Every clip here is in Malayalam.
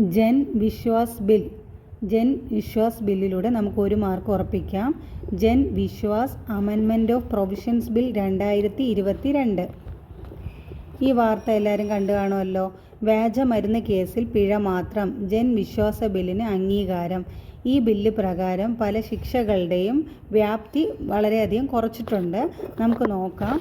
ജൻ വിശ്വാസ് ബിൽ. ജൻ വിശ്വാസ് ബില്ലിലൂടെ നമുക്ക് ഒരു മാർക്ക് ഉറപ്പിക്കാം. ജൻ വിശ്വാസ് അമെൻമെന്റ് ഓഫ് പ്രൊവിഷൻസ് ബിൽ രണ്ടായിരത്തി ഇരുപത്തി രണ്ട് ഈ വാർത്ത എല്ലാവരും കണ്ടു കാണുമല്ലോ? വ്യാജ മരുന്ന് കേസിൽ പിഴ മാത്രം. ജൻ വിശ്വാസ ബില്ലിന് അംഗീകാരം. ഈ ബില്ല് പ്രകാരം പല ശിക്ഷകളുടെയും വ്യാപ്തി വളരെയധികം കുറച്ചിട്ടുണ്ട്. നമുക്ക് നോക്കാം.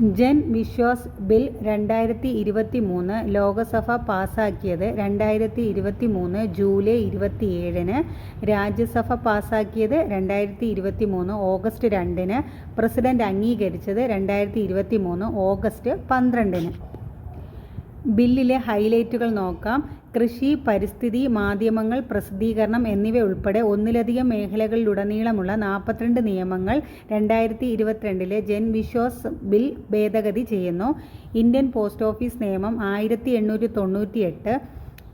ജൻ വിശ്വാസ് ബിൽ രണ്ടായിരത്തി ഇരുപത്തി മൂന്ന് ലോകസഭ പാസാക്കിയത് രണ്ടായിരത്തി ഇരുപത്തി മൂന്ന് ജൂലൈ ഇരുപത്തിയേഴിന്. രാജ്യസഭ പാസാക്കിയത് രണ്ടായിരത്തി ഇരുപത്തി മൂന്ന് ഓഗസ്റ്റ് രണ്ടിന്. പ്രസിഡന്റ് അംഗീകരിച്ചത് രണ്ടായിരത്തി ഇരുപത്തി മൂന്ന് ഓഗസ്റ്റ് പന്ത്രണ്ടിന്. ബില്ലിലെ ഹൈലൈറ്റുകൾ നോക്കാം. കൃഷി പരിസ്ഥിതി മാധ്യമങ്ങൾ പ്രസിദ്ധീകരണം എന്നിവ ഉൾപ്പെടെ ഒന്നിലധികം മേഖലകളിലുടനീളമുള്ള നാൽപ്പത്തിരണ്ട് നിയമങ്ങൾ രണ്ടായിരത്തി ഇരുപത്തിരണ്ടിലെ ജൻ വിശ്വാസ് ബിൽ ഭേദഗതി ചെയ്യുന്നു. ഇന്ത്യൻ പോസ്റ്റ് ഓഫീസ് നിയമം ആയിരത്തി എണ്ണൂറ്റി തൊണ്ണൂറ്റി എട്ട്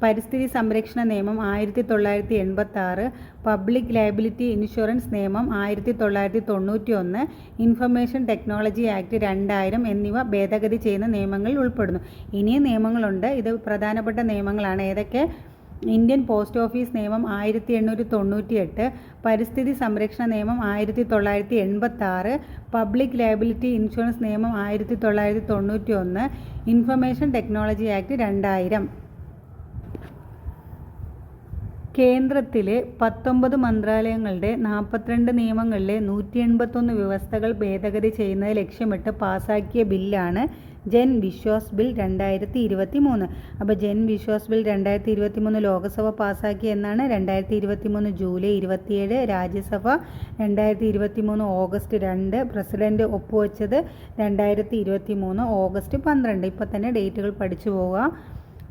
പരിസ്ഥിതി സംരക്ഷണ നിയമം ആയിരത്തി തൊള്ളായിരത്തി എൺപത്തി ആറ് പബ്ലിക് ലയബിലിറ്റി ഇൻഷുറൻസ് നിയമം ആയിരത്തി തൊള്ളായിരത്തി തൊണ്ണൂറ്റി ഒന്ന് ഇൻഫർമേഷൻ ടെക്നോളജി ആക്ട് രണ്ടായിരം എന്നിവ ഭേദഗതി ചെയ്യുന്ന നിയമങ്ങളിൽ ഉൾപ്പെടുന്നു. ഇനിയും നിയമങ്ങളുണ്ട്. ഇത് പ്രധാനപ്പെട്ട നിയമങ്ങളാണ്. ഏതൊക്കെ? ഇന്ത്യൻ പോസ്റ്റ് ഓഫീസ് നിയമം ആയിരത്തി എണ്ണൂറ്റി തൊണ്ണൂറ്റി എട്ട് പരിസ്ഥിതി സംരക്ഷണ നിയമം ആയിരത്തി തൊള്ളായിരത്തി എൺപത്തി ആറ് പബ്ലിക് ലയബിലിറ്റി ഇൻഷുറൻസ് നിയമം ആയിരത്തി തൊള്ളായിരത്തി തൊണ്ണൂറ്റി ഒന്ന് ഇൻഫർമേഷൻ ടെക്നോളജി ആക്ട് രണ്ടായിരം. കേന്ദ്രത്തിലെ പത്തൊമ്പത് മന്ത്രാലയങ്ങളുടെ നാൽപ്പത്തിരണ്ട് നിയമങ്ങളിലെ നൂറ്റി എൺപത്തൊന്ന് വ്യവസ്ഥകൾ ഭേദഗതി ചെയ്യുന്നത് ലക്ഷ്യമിട്ട് പാസാക്കിയ ബില്ലാണ് ജൻ വിശ്വാസ് ബിൽ രണ്ടായിരത്തി ഇരുപത്തി മൂന്ന് അപ്പോൾ ജൻ വിശ്വാസ് ബിൽ രണ്ടായിരത്തി ഇരുപത്തി മൂന്ന് ലോക്സഭ പാസാക്കി എന്നാണ് രണ്ടായിരത്തി ഇരുപത്തി മൂന്ന് ജൂലൈ ഇരുപത്തിയേഴ് രാജ്യസഭ രണ്ടായിരത്തി ഇരുപത്തി മൂന്ന് ഓഗസ്റ്റ് രണ്ട് പ്രസിഡന്റ് ഒപ്പുവെച്ചത് രണ്ടായിരത്തി ഇരുപത്തി മൂന്ന് ഓഗസ്റ്റ് പന്ത്രണ്ട്. ഇപ്പോൾ തന്നെ ഡേറ്റുകൾ പഠിച്ചു പോവുക.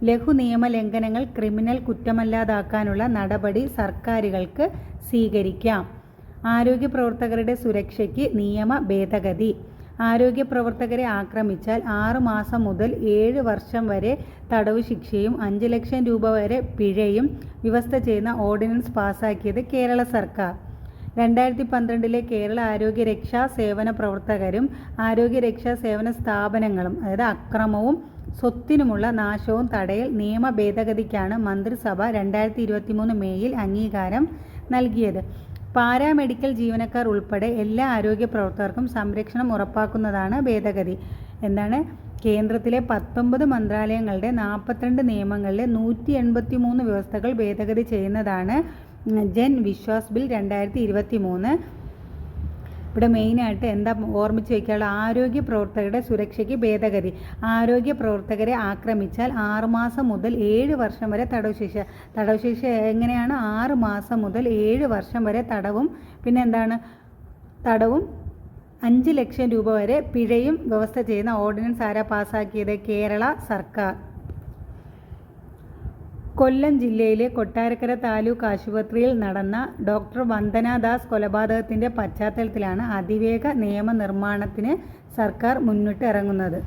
ലഘു നിയമലംഘനങ്ങൾ ക്രിമിനൽ കുറ്റമല്ലാതാക്കാനുള്ള നടപടി സർക്കാരുകൾക്ക് സ്വീകരിക്കാം. ആരോഗ്യ പ്രവർത്തകരുടെ സുരക്ഷയ്ക്ക് നിയമ ഭേദഗതി. ആരോഗ്യ പ്രവർത്തകരെ ആക്രമിച്ചാൽ ആറു മാസം മുതൽ ഏഴ് വർഷം വരെ തടവ് ശിക്ഷയും അഞ്ച് ലക്ഷം രൂപ വരെ പിഴയും വ്യവസ്ഥ ചെയ്യുന്ന ഓർഡിനൻസ് പാസാക്കിയത് കേരള സർക്കാർ. രണ്ടായിരത്തി പന്ത്രണ്ടിലെ കേരള ആരോഗ്യ രക്ഷാ സേവന പ്രവർത്തകരും ആരോഗ്യ രക്ഷാ സേവന സ്ഥാപനങ്ങളും അതായത് അക്രമവും സ്വത്തിനുമുള്ള നാശവും തടയൽ നിയമ ഭേദഗതിക്കാണ് മന്ത്രിസഭ രണ്ടായിരത്തി ഇരുപത്തി മൂന്ന് മേയിൽ അംഗീകാരം നൽകിയത്. പാരാമെഡിക്കൽ ജീവനക്കാർ ഉൾപ്പെടെ എല്ലാ ആരോഗ്യ പ്രവർത്തകർക്കും സംരക്ഷണം ഉറപ്പാക്കുന്നതാണ് ഭേദഗതി. എന്താണ്? കേന്ദ്രത്തിലെ പത്തൊമ്പത് മന്ത്രാലയങ്ങളുടെ നാൽപ്പത്തിരണ്ട് നിയമങ്ങളിലെ നൂറ്റി എൺപത്തി മൂന്ന് വ്യവസ്ഥകൾ ഭേദഗതി ചെയ്യുന്നതാണ് ജൻ വിശ്വാസ് ബിൽ രണ്ടായിരത്തി ഇരുപത്തി മൂന്ന് ഇവിടെ മെയിനായിട്ട് എന്താ ഓർമ്മിച്ച് വയ്ക്കാനുള്ള ആരോഗ്യ പ്രവർത്തകരുടെ സുരക്ഷയ്ക്ക് ഭേദഗതി. ആരോഗ്യ പ്രവർത്തകരെ ആക്രമിച്ചാൽ ആറുമാസം മുതൽ ഏഴ് വർഷം വരെ തടവ് ശിക്ഷ. തടവ് ശിക്ഷ എങ്ങനെയാണ്? ആറ് മാസം മുതൽ ഏഴ് വർഷം വരെ തടവും പിന്നെ എന്താണ്? തടവും. അഞ്ച് ലക്ഷം രൂപ വരെ പിഴയും വ്യവസ്ഥ ചെയ്യുന്ന ഓർഡിനൻസ് ആരാ പാസ്സാക്കിയത് കേരള സർക്കാർ. കൊല്ലം ജില്ലയിലെ കൊട്ടാരക്കര താലൂക്ക് ആശുപത്രിയിൽ നടന്ന ഡോക്ടർ വന്ദനാദാസ് കൊലപാതകത്തിന്റെ പശ്ചാത്തലത്തിലാണ് അതിവേഗ നിയമനിർമ്മാണത്തിന് സർക്കാർ മുന്നിട്ട് ഇറങ്ങുന്നത്.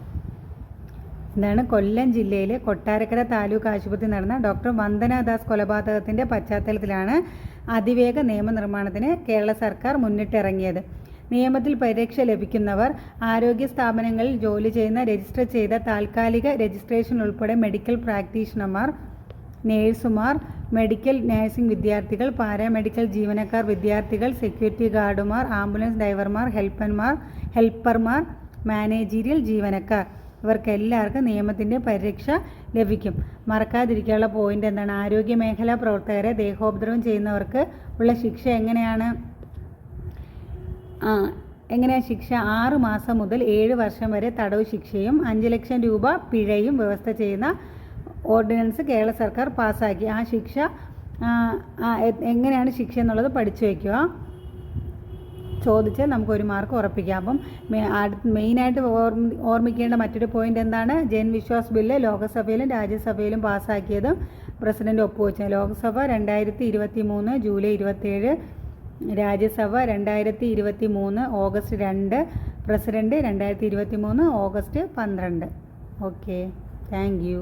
എന്താണ് കൊല്ലം ജില്ലയിലെ കൊട്ടാരക്കര താലൂക്ക് ആശുപത്രി നടന്ന ഡോക്ടർ വന്ദനാദാസ് കൊലപാതകത്തിന്റെ പശ്ചാത്തലത്തിലാണ് അതിവേഗ നിയമനിർമ്മാണത്തിന് കേരള സർക്കാർ മുന്നിട്ടിറങ്ങിയത് നിയമത്തിൽ പരിരക്ഷ ലഭിക്കുന്നവർ ആരോഗ്യ സ്ഥാപനങ്ങളിൽ ജോലി ചെയ്യുന്ന രജിസ്റ്റർ ചെയ്ത താൽക്കാലിക രജിസ്ട്രേഷൻ ഉൾപ്പെടെ മെഡിക്കൽ പ്രാക്ടീഷണർമാർ നേഴ്സുമാർ മെഡിക്കൽ നഴ്സിംഗ് വിദ്യാർത്ഥികൾ പാരാമെഡിക്കൽ ജീവനക്കാർ വിദ്യാർത്ഥികൾ സെക്യൂരിറ്റി ഗാർഡുമാർ ആംബുലൻസ് ഡ്രൈവർമാർ ഹെൽപ്പർമാർ ഹെൽപ്പർമാർ മാനേജീരിയൽ ജീവനക്കാർ. ഇവർക്ക് എല്ലാവർക്കും നിയമത്തിന്റെ പരിരക്ഷ ലഭിക്കും. മറക്കാതിരിക്കാനുള്ള പോയിന്റ് എന്താണ്? ആരോഗ്യ മേഖലാ പ്രവർത്തകരെ ദേഹോപദ്രവം ചെയ്യുന്നവർക്ക് ഉള്ള ശിക്ഷ എങ്ങനെയാണ്? എങ്ങനെയാണ് ശിക്ഷ? ആറ് മാസം മുതൽ ഏഴ് വർഷം വരെ തടവ് ശിക്ഷയും അഞ്ച് ലക്ഷം രൂപ പിഴയും വ്യവസ്ഥ ചെയ്യുന്ന ഓർഡിനൻസ് കേരള സർക്കാർ പാസ്സാക്കി. ആ ശിക്ഷ എങ്ങനെയാണ് ശിക്ഷ എന്നുള്ളത് പഠിച്ചു വയ്ക്കുക. ചോദിച്ച് നമുക്ക് ഒരു മാർക്ക് ഉറപ്പിക്കാം. അപ്പം മെയിനായിട്ട് ഓർമ്മിക്കേണ്ട മറ്റൊരു പോയിന്റ് എന്താണ്? ജൻ വിശ്വാസ് ബില്ല് ലോക്സഭയിലും രാജ്യസഭയിലും പാസ്സാക്കിയതും പ്രസിഡന്റ് ഒപ്പുവെച്ച. ലോക്സഭ രണ്ടായിരത്തി ഇരുപത്തി മൂന്ന് ജൂലൈ ഇരുപത്തേഴ് രാജ്യസഭ രണ്ടായിരത്തി ഇരുപത്തി മൂന്ന് ഓഗസ്റ്റ് രണ്ട് പ്രസിഡന്റ് രണ്ടായിരത്തി ഇരുപത്തി മൂന്ന് ഓഗസ്റ്റ് പന്ത്രണ്ട്. ഓക്കെ. Thank you.